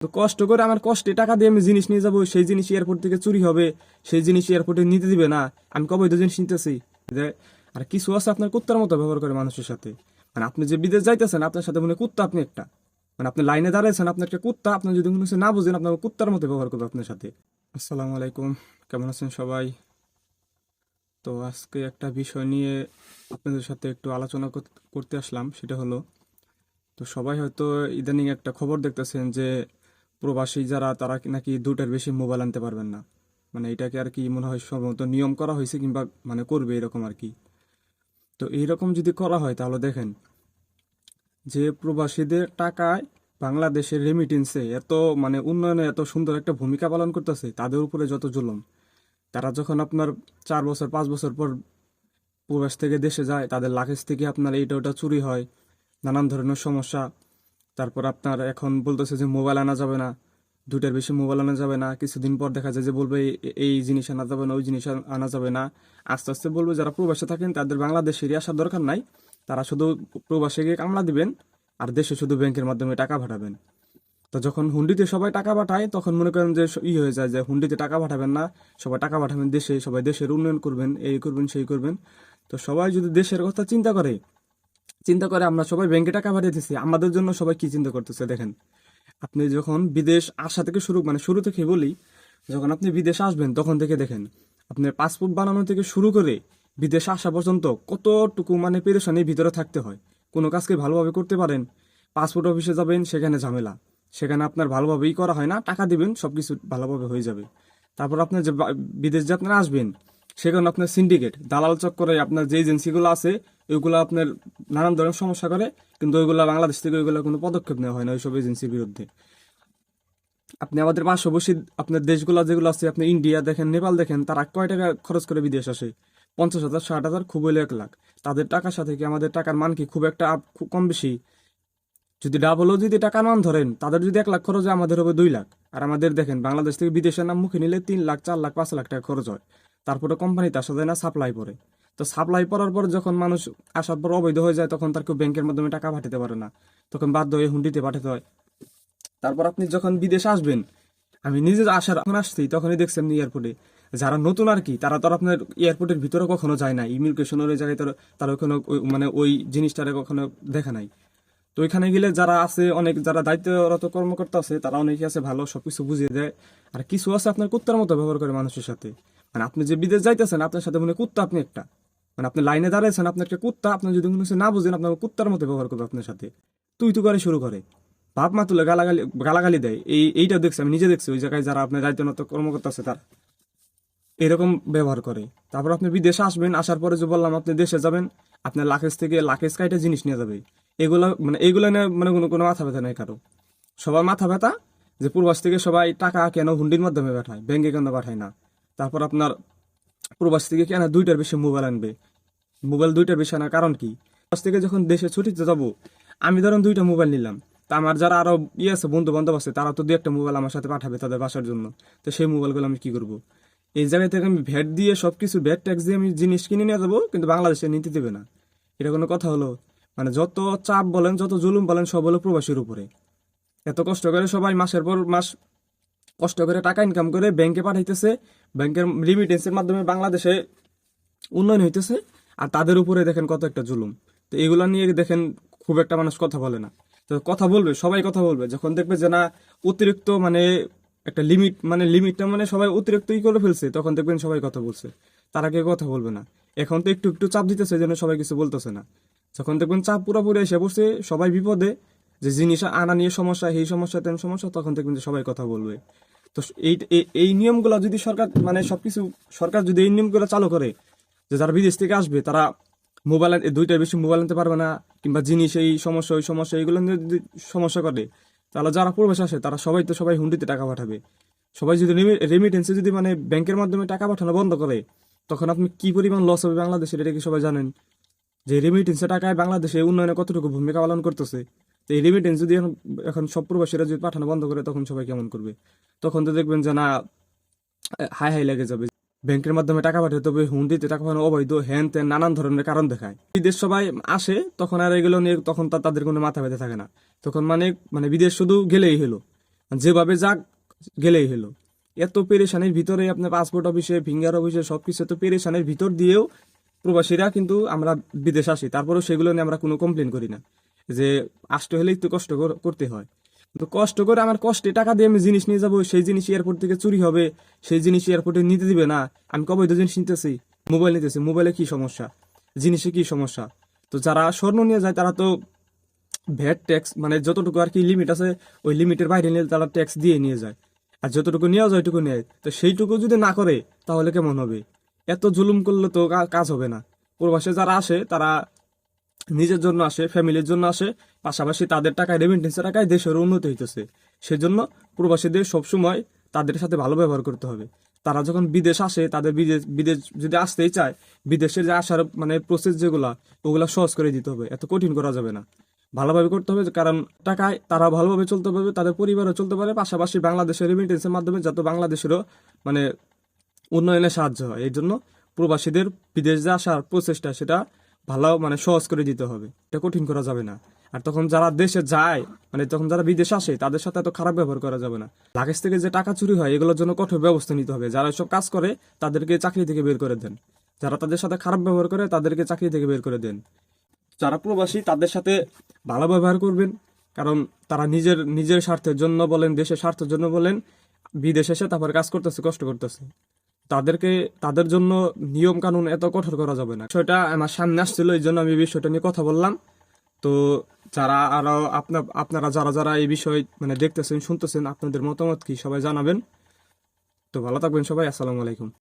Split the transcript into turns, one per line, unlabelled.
তো কষ্ট করে আমার কষ্টে টাকা দিয়ে আমি জিনিস নিয়ে যাব, সেই জিনিস এয়ারপোর্ট থেকে চুরি হবে, সেই জিনিস এয়ারপোর্টে নিতে দিবে না। আমি কবে তো জিনিস নিতেছি? আর কিছু আছে আপনার কুত্তার মতো ব্যবহার করে মানুষের সাথে। মানে আপনি যে বিদেশ যাইতেছেন, আপনার সাথে মনে কুত্তা আপনি একটা। মানে আপনি লাইনে দাঁড়াইছেন, আপনার একটা কুত্তা, আপনি যদি মনে হচ্ছে না বুঝেন, আপনার কুত্তার মতো ব্যবহার করবে আপনার সাথে। আসসালামু আলাইকুম। কেমন আছেন সবাই? তো আজকে একটা বিষয় নিয়ে আপনাদের সাথে একটু আলোচনা কর- করতে আসলাম, সেটা হলো, তো সবাই হয়তো ইদানিং একটা খবর দেখতেছেন যে প্রবাসী যারা, তারা নাকি দুটার বেশি মোবাইল আনতে পারবেন না? মানে এটাকে আর কি মনে হয় সম্ভবত নিয়ম করা হয়েছে কিংবা মানে করবে এরকম আর কি। তো এইরকম যদি করা হয়, তাহলে দেখেন, যে প্রবাসীদের টাকায় বাংলাদেশের রেমিটেন্সে এত মানে উন্নয়নে এত সুন্দর একটা ভূমিকা পালন করতেছে, তাদের উপরে যত জুলুম, তারা যখন আপনার চার বছর, পাঁচ বছর পর প্রবাস থেকে দেশে যায়, তাদের লাকেজ থেকে আপনার এইটা ওটা চুরি হয়, নানান ধরনের সমস্যা তারপর আপনার এখন বলতেছে যে মোবাইল আনা যাবে না দুটার বেশি মোবাইল আনা যাবে না, কিছুদিন পর দেখা যায় যে বলবে এই- জিনিস আনা যাবে না, ওই জিনিস আনা যাবে না। আস্তে আস্তে বলবে যারা প্রবাসে থাকেন তাদের বাংলাদেশেরই আসার দরকার নাই, তারা শুধু প্রবাসে গিয়ে কামলা দিবেন আর দেশে শুধু ব্যাংকের মাধ্যমে টাকা পাঠাবেন। তো যখন হুন্ডিতে সবাই টাকা পাঠায়, তখন মনে করেন যে ই হয়ে যায় যে হুন্ডিতে টাকা পাঠাবেন না, সবাই টাকা পাঠাবেন দেশে, সবাই দেশের উন্নয়ন করবেন, এই করবেন, সেই করবেন। তো সবাই যদি দেশের কথা চিন্তা করে চিন্তা করে আমরা সবাই ব্যাংকে টাকা পাঠিয়েছি আমাদের জন্য সবাই কি চিন্তা করতেছে দেখেন। আপনি যখন বিদেশ আসা থেকে শুরু মানে শুরু থেকে বলি, যখন আপনি বিদেশ আসবেন, তখন থেকে দেখেন আপনার পাসপোর্ট বানানো থেকে শুরু করে বিদেশ আসা পর্যন্ত কতটুকু মানে পেরেশানির ভিতরে থাকতে হয়। কোনো কাজকে ভালোভাবে করতে পারেন? পাসপোর্ট অফিসে যাবেন, সেখানে ঝামেলা। সেখানে আপনার ভালোভাবেই করা হয় না, টাকা দিবেন, সবকিছু ভালোভাবে হয়ে যাবে। তারপর আপনার যে বিদেশ যে আপনারা আসবেন, সেখানে আপনার সিন্ডিকেট দালাল চক্করে আপনার যে এজেন্সিগুলো আছে ওইগুলো আপনার নানান ধরনের সমস্যা করে, কিন্তু ওইগুলো বাংলাদেশ থেকে ওইগুলো কোনো পদক্ষেপ নেওয়া হয় না ওইসব এজেন্সির বিরুদ্ধে। আপনি আমাদের পার্শ্ববর্তী আপনার দেশগুলো যেগুলো আছে, আপনি ইন্ডিয়া দেখেন, নেপাল দেখেন, তারা কয় টাকা খরচ করে বিদেশ আসে? পঞ্চাশ হাজার, ষাট হাজার, খুব হলে এক লাখ। তাদের টাকার সাথে কি আমাদের টাকার মান কি খুব একটা আপ- খুব কম বেশি? যদি ডাবলও যদি টাকার মান ধরেন, তাদের যদি এক লাখ খরচ হয়, আমাদের হবে দুই লাখ। আর আমাদের দেখেন, বাংলাদেশ থেকে বিদেশের নাম মুখে নিলে তিন লাখ, চার লাখ, পাঁচ লাখ টাকা খরচ হয়। তারপরে কোম্পানিতে আসা যায় না সাপ্লাই পরে। তো সাপ্লাই পড়ার পর যখন মানুষ আসার পর অবৈধ হয়ে যায়, তখন তার কেউ ব্যাংকের মাধ্যমে টাকা পাঠাতে পারে না। তখন বাধ্য হয়ে হুন্ডিতে পাঠাতে হয়। তারপর আপনি যখন বিদেশে আসবেন, আমি নিজে আসার এখন আসছি, তখনই দেখছেন এয়ারপোর্টে যারা নতুন আর কি, তারা তো আপনার এয়ারপোর্টের ভিতরে কখনো যায় না ইমিগ্রেশনের ওই জায়গায় তারা তারা ওখানে মানে ওই জিনিসটারে কখনো দেখা নাই। তো ওইখানে গেলে যারা আছে, অনেক যারা দায়িত্বরত কর্মকর্তা আছে, তারা অনেকে আছে ভালো, সবকিছু বুঝিয়ে দেয়। আর কিছু আছে আপনার কুত্তার মতো ব্যবহার করে মানুষের সাথে। মানে আপনি যে বিদেশ যাইতেছেন, আপনার সাথে মনে কুত্তা আপনি একটা। মানে আপনি লাইনে দাঁড়াইছেন আপনার একটা কুত্তা, আপনি যদি হচ্ছে না বুঝেন আপনার কুত্তার মতো ব্যবহার করবে আপনার সাথে। তুই তু করে শুরু করে। বাপ মা তুলে গালাগালি গালাগালি দেয়। এই, এইটা দেখছি, আমি নিজে দেখছি, ওই জায়গায় যারা আপনার দায়িত্বরত কর্মকর্তা আছে তারা। এরকম ব্যবহার করে। তারপর আপনি বিদেশে আসবেন, আসার পরে যে বললাম, আপনি দেশে যাবেন, আপনার লাকেজ থেকে লাকেজ কাইটা জিনিস নিয়ে যাবে। এগুলো মানে এগুলো নিয়ে মানে কোনো কোনো মাথা ব্যথা নেই কারও। সবার মাথা ব্যথা যে প্রবাস থেকে সবাই টাকা কেন হুন্ডির মাধ্যমে পাঠায়, ব্যাংকে কেন পাঠায় না। তারপর আপনার প্রবাস থেকে কেন দুইটার বেশি মোবাইল আনবে। মোবাইল দুইটা বেশি আনার কারণ কি? প্রবাস থেকে যখন দেশে ছুটিতে যাব, আমি ধরুন দুইটা মোবাইল নিলাম। তা আমার যারা আরও ইয়ে আছে বন্ধু বান্ধব আছে, তারা তো দু একটা মোবাইল আমার সাথে পাঠাবে তাদের বাসার জন্য। তো সেই মোবাইলগুলো আমি কি করব? এই জায়গা থেকে আমি ভ্যাট দিয়ে সবকিছু ভ্যাট ট্যাক্স দিয়ে আমি জিনিস কিনে নিয়ে যাব, কিন্তু বাংলাদেশে নিতে দেবে না। এটা কোনো কথা হলো? মানে যত চাপ বলেন, যত জুলুম বলেন, সব হলো প্রবাসীর উপরে। এত কষ্ট করে সবাই মাসের পর মাস কষ্ট করে টাকা ইনকাম করে ব্যাংকে পাঠাইতেছে। ব্যাংকের রিমিটেন্সের মাধ্যমে বাংলাদেশে উন্নয়ন হইতেছে। আর তাদের উপরে দেখেন কত একটা জুলুম। তো এগুলো নিয়ে দেখেন খুব একটা মানুষ কথা বলে না। তো কথা বলবে, সবাই কথা বলবে। যখন দেখবে যে না, অতিরিক্ত মানে একটা লিমিট মানে লিমিটটা মানে সবাই অতিরিক্তই করে ফেলছে, তখন দেখবেন সবাই কথা বলছে। তারা কেউ কথা বলবে না। এখন তো একটু একটু চাপ দিতেছে যেন সবাই কিছু বলতেছে না। যখন দেখবেন চাপ পুরোপুরি এসে বসে সবাই বিপদে, যে জিনিস আনা নিয়ে সমস্যা, এই সমস্যা তেন সমস্যা, তখন দেখবেন যে সবাই কথা বলবে। তো এই- এই নিয়মগুলো যদি সরকার মানে সবকিছু সরকার যদি এই নিয়মগুলো চালু করে যে যারা বিদেশ থেকে আসবে, তারা মোবাইল দুইটার বেশি মোবাইল আনতে পারবে না, কিংবা জিনিস এই সমস্যা, ওই সমস্যা এইগুলো যদি সমস্যা করে, তাহলে যারা প্রবেশ আসে, তারা সবাই তো সবাই হুন্ডিতে টাকা পাঠাবে। সবাই যদি রেমিটেন্সে যদি মানে ব্যাংকের মাধ্যমে টাকা পাঠানো বন্ধ করে, তখন আপনি কি পরিমাণ লস হবে বাংলাদেশের, এটা কি সবাই জানেন? যে রেমিটেন্সের টাকায় বাংলাদেশে উন্নয়নে কতটুকু ভূমিকা পালন করতেছে, তো এই রেমিটেন্স যদি এখন এখন সব প্রবাসীরা যদি পাঠানো বন্ধ করে, তখন সবাই কেমন করবে? তখন তো দেখবেন যে না হাই হাই লেগে যাবে ব্যাংকের মাধ্যমে টাকা পাঠাতে হবে হুন্ডিতে টাকা পাঠানো অবৈধ হ্যান ত্যান নানান ধরনের কারণ দেখায়। বিদেশ সবাই আসে, তখন আর এগুলো নিয়ে তখন তাদের কোনো মাথা ব্যথা থাকে না। তখন মানে মানে বিদেশ শুধু গেলেই হলো। যেভাবে যাক, গেলেই হলো। এত পেরেশানির ভিতরে আপনার পাসপোর্ট অফিসে ফিঙ্গার অফিসে সবকিছু এত পেরেশানির ভিতর দিয়েও প্রবাসীরা কিন্তু আমরা বিদেশ আসি। তারপরেও সেগুলো নিয়ে আমরা কোনো কমপ্লেন করি না। যে আসতে হলে একটু কষ্ট করতে হয়। কিন্তু কষ্ট করে আমার কষ্টে টাকা দিয়ে আমি জিনিস নিয়ে যাব, সেই জিনিস এয়ারপোর্ট থেকে চুরি হবে, সেই জিনিস এয়ারপোর্টে নিতে দিবে না। আমি কবে তো জিনিস নিতেছি? মোবাইল নিতেছি। মোবাইলে কি সমস্যা? জিনিসে কি সমস্যা? তো যারা স্বর্ণ নিয়ে যায়, তারা তো ভ্যাট ট্যাক্স মানে যতটুকু আর কি লিমিট আছে, ওই লিমিটের বাইরে নিয়ে তারা ট্যাক্স দিয়ে নিয়ে যায়। আর যতটুকু নেওয়া যায়, ওইটুকু নেয়। তো সেইটুকু যদি না করে, তাহলে কেমন হবে? এত জুলুম করলে তো কাজ হবে না। প্রবাসে যারা আসে, তারা নিজের জন্য আসে, ফ্যামিলির জন্য আসে, পাশাপাশি তাদের টাকায় রেমিটেন্সের টাকায় দেশের উন্নতি হইতেছে। সেজন্য প্রবাসীদের সবসময় তাদের সাথে ভালো ব্যবহার করতে হবে। তারা যখন বিদেশ আসে, তাদের বিদেশ বিদেশ যদি আসতেই চায় বিদেশে যে আসার মানে প্রসেস যেগুলা, ওগুলা সহজ করে দিতে হবে। এত কঠিন করা যাবে না। ভালোভাবে করতে হবে, কারণ টাকায় তারা ভালোভাবে চলতে পারবে, তাদের পরিবারও চলতে পারে, পাশাপাশি বাংলাদেশের রেমিটেন্সের মাধ্যমে যাতে বাংলাদেশেরও মানে উন্নয়নে সাহায্য হয়। এই জন্য প্রবাসীদের বিদেশ যে আসার প্রচেষ্টা সেটা ভালো মানে সহজ করে দিতে হবে। এটা কঠিন করা যাবে না। আর তখন যারা দেশে যায় মানে তখন যারা বিদেশ আসে, তাদের সাথে এত খারাপ ব্যবহার করা যাবে না। লাগেজ থেকে যে টাকা চুরি হয়, এগুলোর জন্য কঠোর ব্যবস্থা নিতে হবে। যারা সব কাজ করে, তাদেরকে চাকরি থেকে বের করে দেন। যারা তাদের সাথে খারাপ ব্যবহার করে, তাদেরকে চাকরি থেকে বের করে দেন। যারা প্রবাসী, তাদের সাথে ভালো ব্যবহার করবেন। কারণ তারা নিজের নিজের স্বার্থের জন্য বলেন, দেশের স্বার্থের জন্য বলেন, বিদেশে এসে তারপর কাজ করতেছে, কষ্ট করতেছে। তাদেরকে, তাদের জন্য নিয়ম কানুন এত কঠোর করা যাবে না। সেটা আমার সামনে আসছিল, এই জন্য আমি বিষয়টা নিয়ে কথা বললাম। তো যারা আরও আপনার, আপনারা যারা যারা এই বিষয় মানে দেখতেছেন, শুনতেছেন, আপনাদের মতামত কি সবাই জানাবেন। তো ভালো থাকবেন সবাই, আসসালামু আলাইকুম।